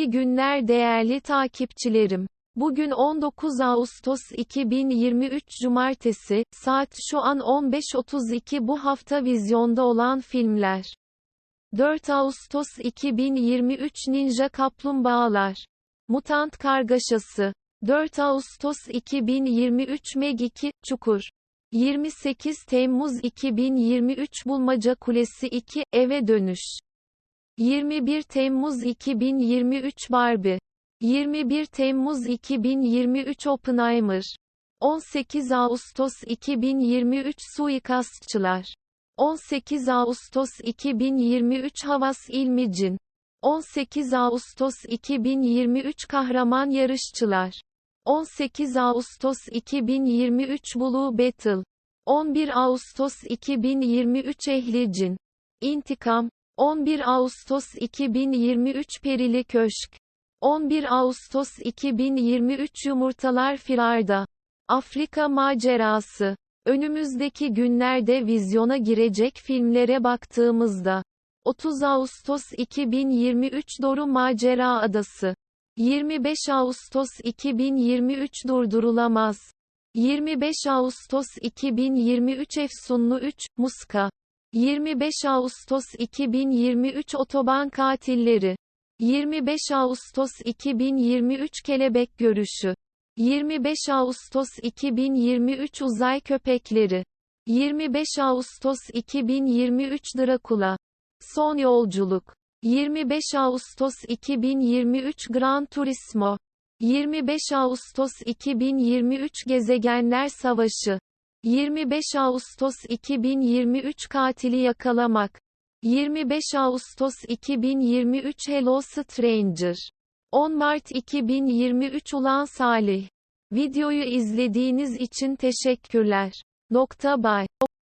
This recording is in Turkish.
İyi günler değerli takipçilerim. Bugün 19 Ağustos 2023 Cumartesi, saat şu an 15.32 bu hafta vizyonda olan filmler. 4 Ağustos 2023 Ninja Kaplumbağalar. Mutant Kargaşası. 4 Ağustos 2023 Meg 2, Çukur. 28 Temmuz 2023 Bulmaca Kulesi 2, Eve Dönüş. 21 Temmuz 2023 Barbie. 21 Temmuz 2023 Oppenheimer. 18 Ağustos 2023 Suikastçılar. 18 Ağustos 2023 Havas İlmicin. 18 Ağustos 2023 Kahraman Yarışçılar. 18 Ağustos 2023 Blue Battle. 11 Ağustos 2023 Ehlicin. İntikam. 11 Ağustos 2023 Perili Köşk. 11 Ağustos 2023 Yumurtalar Firarda. Afrika Macerası. Önümüzdeki günlerde vizyona girecek filmlere baktığımızda 30 Ağustos 2023 Doru Macera Adası. 25 Ağustos 2023 Durdurulamaz. 25 Ağustos 2023 Efsunlu 3, Muska. 25 Ağustos 2023 Otoban Katilleri. 25 Ağustos 2023 Kelebek Görüşü. 25 Ağustos 2023 Uzay Köpekleri. 25 Ağustos 2023 Drakula. Son Yolculuk. 25 Ağustos 2023 Gran Turismo. 25 Ağustos 2023 Gezegenler Savaşı. 25 Ağustos 2023 Katili Yakalamak. 25 Ağustos 2023 Hello Stranger. 10 Mart 2023 Ulan Salih. Videoyu izlediğiniz için teşekkürler. Nokta bay.